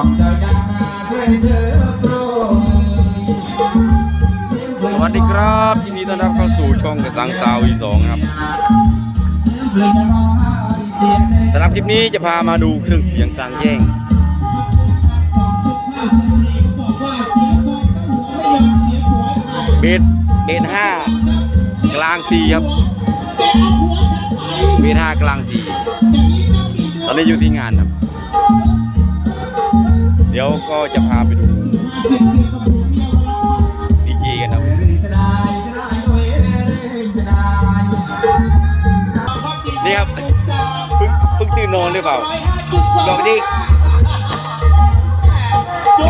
สวัสดีครับยินดีต้อนรับเข้าสู่ช่องกระสังสาวอีสองครับสำหรับคลิปนี้จะพามาดูเครื่องเสียงกลางแจ้งเบสเบสห้ากลางสี่ครับเบสห้ากลางสี่ตอนนี้อยู่ที่งานครับ เดี๋ยวก็จะพาไปดูดีเจกันครับนี่ครับเพิ่งเพิ่งตื่นนอนหรือเปล่าบอกดิ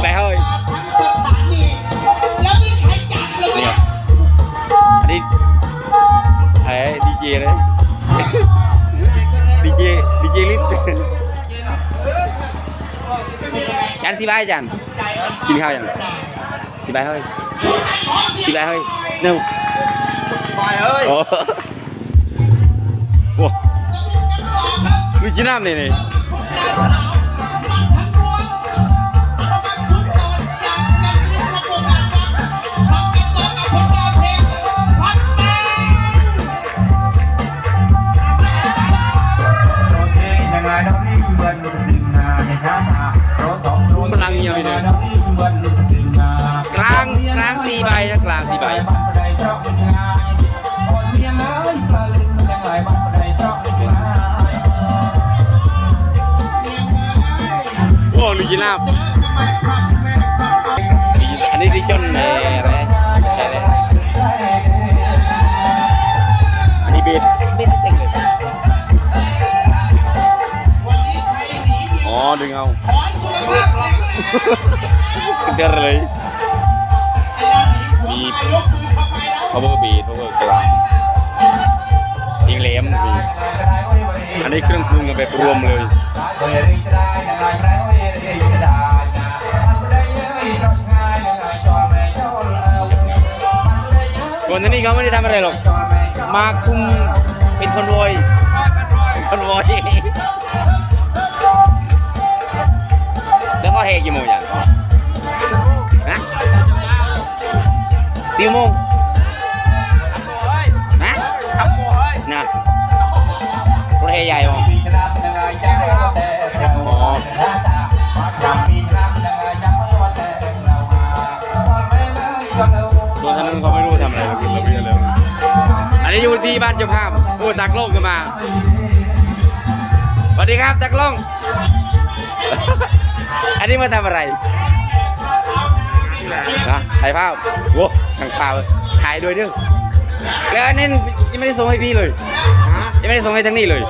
ไปเฮ้ยนี่ครับอันนี้ไอ้ดีเจเลยดีเจดีเจลิฟ จานสิบายจานกินข้าวยังสิบายเฮ้ยสิบายเฮ้ยเร็วไปเอ้ยโอ้โหลูกจีน้ำเนี่ยนี่เหมือน กลางกลางสี่ใบนะกลางสี่ใบโอ้ลูกจีน้ำอันนี้ดิจอนเอ่ออะไร ดึงเอาเดินเลย มี power beat power กลางยิงเหลมมีอันนี้เครื่องปรุงกันแบบรวมเลยก่อนนี้เขาไม่ได้ทำอะไรหรอก มาคุมเป็นคนรวยคนรวย แล้วก็เฮกี่โมงอย่างฮะสี่โมงฮะทำโอ้ยนะรถเฮใหญ่ป่ะอ๋อโดนทางนู้นเขาไม่รู้ทำอะไรเรากินเราไม่ได้เลยอันนี้อยู่ที่บ้านเจ้าภาพโอ้ตักโลกกันมาสวัสดีครับตักโลง อันนี้มาทำอะไรนะถ่ายภาพโว้ทางภาพถ่ายด้วยเด้อแล้วอันนี้ยังไม่ได้ส่งให้พี่เลยยังไม่ได้ส่งให้ทั้งนี้เลย